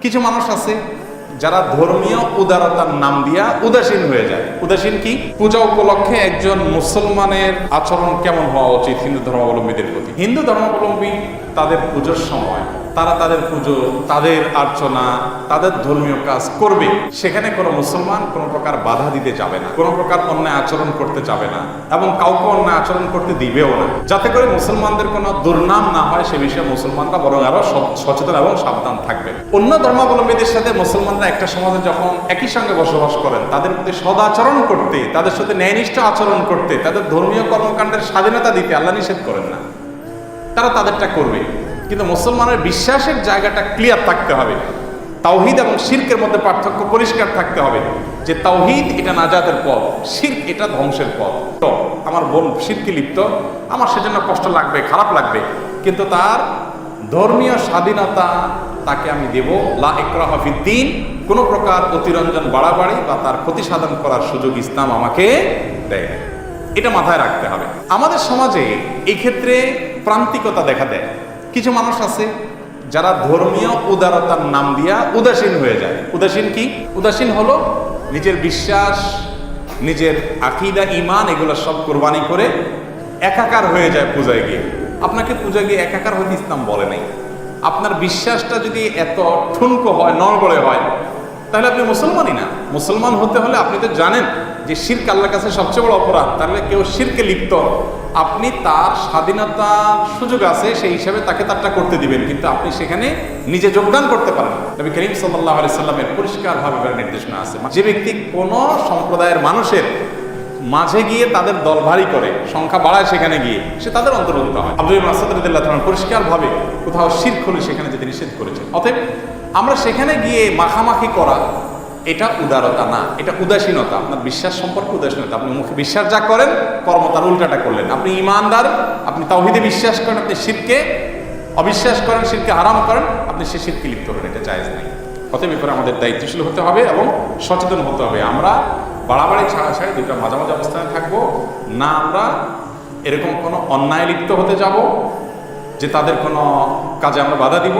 কিছু মানুষ আছে যারা ধর্মীয় উদারতার নাম দিয়া উদাসীন হয়ে যায়। উদাসীন কি? পূজা উপলক্ষে একজন মুসলমানের আচরণ কেমন হওয়া উচিত হিন্দু ধর্মাবলম্বীদের প্রতি? হিন্দু ধর্মাবলম্বী তাদের পুজোর সময়, তারা তাদের পুজো, তাদের আর্চনা, তাদের ধর্মীয় কাজ করবে। সেখানে কোনো মুসলমান কোনো প্রকার বাধা দিতে যাবে না, কোনো প্রকার অন্যায় আচরণ করতে যাবে না এবং কাউকে অন্যায় আচরণ করতে দিবেও না। যাতে করে মুসলমানদের কোনো দুর্নাম না হয়, সে বিষয়ে মুসলমানরা বরং আরও সচেতন এবং সাবধান থাকবে। অন্য ধর্মাবলম্বীদের সাথে মুসলমানরা একটা সমাজে যখন একই সঙ্গে বসবাস করেন, তাদের প্রতি সদাচরণ করতে, তাদের সাথে ন্যায়নিষ্ঠ আচরণ করতে, তাদের ধর্মীয় কর্মকাণ্ডের স্বাধীনতা দিতে আল্লাহ নিষেধ করেন না। তারা তাদেরটা করবে। কিন্তু মুসলমানের বিশ্বাসের জায়গাটা ক্লিয়ার থাকতে হবে। তাওহিদ এবং শির্কের মধ্যে পার্থক্য পরিষ্কার থাকতে হবে। যে তাওহিদ এটা নাজাতের পথ, শির্ক এটা ধ্বংসের পথ। তো, আমার বোন শিরকে লিপ্ত, আমার সেজন্য কষ্ট লাগবে, খারাপ লাগবে। কিন্তু তার ধর্মীয় স্বাধীনতা তাকে আমি দেব। লা ইকরাহা ফিদ্দিন কোনো প্রকার অতিরঞ্জন বাড়াবাড়ি বা তার ক্ষতি সাধন করার সুযোগ ইসলাম আমাকে দেয় এটা মাথায় রাখতে হবে। আমাদের সমাজে এই ক্ষেত্রে প্রান্তিকতা দেখা দেয়। কিছু মানুষ আছে যারা ধর্মীয় উদারতার নাম দিয়া উদাসীন হয়ে যায়। উদাসীন কি? উদাসীন হলো নিজের বিশ্বাস, নিজের আকিদা ইমান এগুলো সব কোরবানি করে একাকার হয়ে যায় পূজায় গিয়ে। আপনাকে পূজা গিয়ে একাকার হইতে ইসলাম বলে নাই। আপনার বিশ্বাসটা যদি এত ঠুনকো হয় নড়বড়ে হয়, তাহলে আপনি মুসলমানই না। মুসলমান হতে হলে আপনি তো জানেন যে শির্ক আল্লাহর কাছে সবচেয়ে বড় অপরাধ। তাহলে কেউ শিরকে লিপ্ত, আপনি তার স্বাধীনতার সুযোগ আছে, সেই হিসাবে তাকে তারটা করতে দিবেন, কিন্তু আপনি সেখানে নিজে যোগদান করতে পারেন। নবী করিম সাল্লাহ আলি সাল্লামের পরিষ্কারভাবে নির্দেশনা আছে। যে ব্যক্তি কোনো সম্প্রদায়ের মানুষের মাঝে গিয়ে তাদের দল ভারী করে, সংখ্যা বাড়ায় সেখানে গিয়ে, সে তাদের অন্তর্ভুক্ত হয়। আব্দুল মাসাদ রদুল্লাহ পরিষ্কারভাবে কোথাও শির হলে সেখানে যেতে নিষেধ করেছেন। অতএব আমরা সেখানে গিয়ে মাখামাখি করা, এটা উদারতা না, এটা উদাসীনতা। আপনার বিশ্বাস সম্পর্কে উদাসীনতা। আপনি মুখে বিশ্বাস যা করেন কর্ম তার উল্টাটা করলেন। আপনি ইমানদার, আপনি তাওহিদে বিশ্বাস করেন, আপনি শিরকে অবিশ্বাস করেন, শিরকে হারাম করেন, আপনি সে শিরকে লিপ্ত করেন এটা জায়েজ নেই। অতএব ব্যাপারে আমাদের দায়িত্বশীল হতে হবে এবং সচেতন হতে হবে। আমরা বাড়াবাড়ি ছাড়া ছাড়ি দুটো মাঝামাঝি অবস্থানে থাকব। না, আমরা এরকম কোনো অন্যায় লিপ্ত হতে যাব যে তাদের কোনো কাজে আমরা বাধা দিব।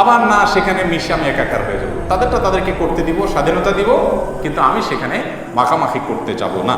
আবার না, সেখানে মিশে আমি একাকার হয়ে যাব। তাদেরটা তাদেরকে করতে দিব, স্বাধীনতা দিব, কিন্তু আমি সেখানে মাখামাখি করতে যাব না।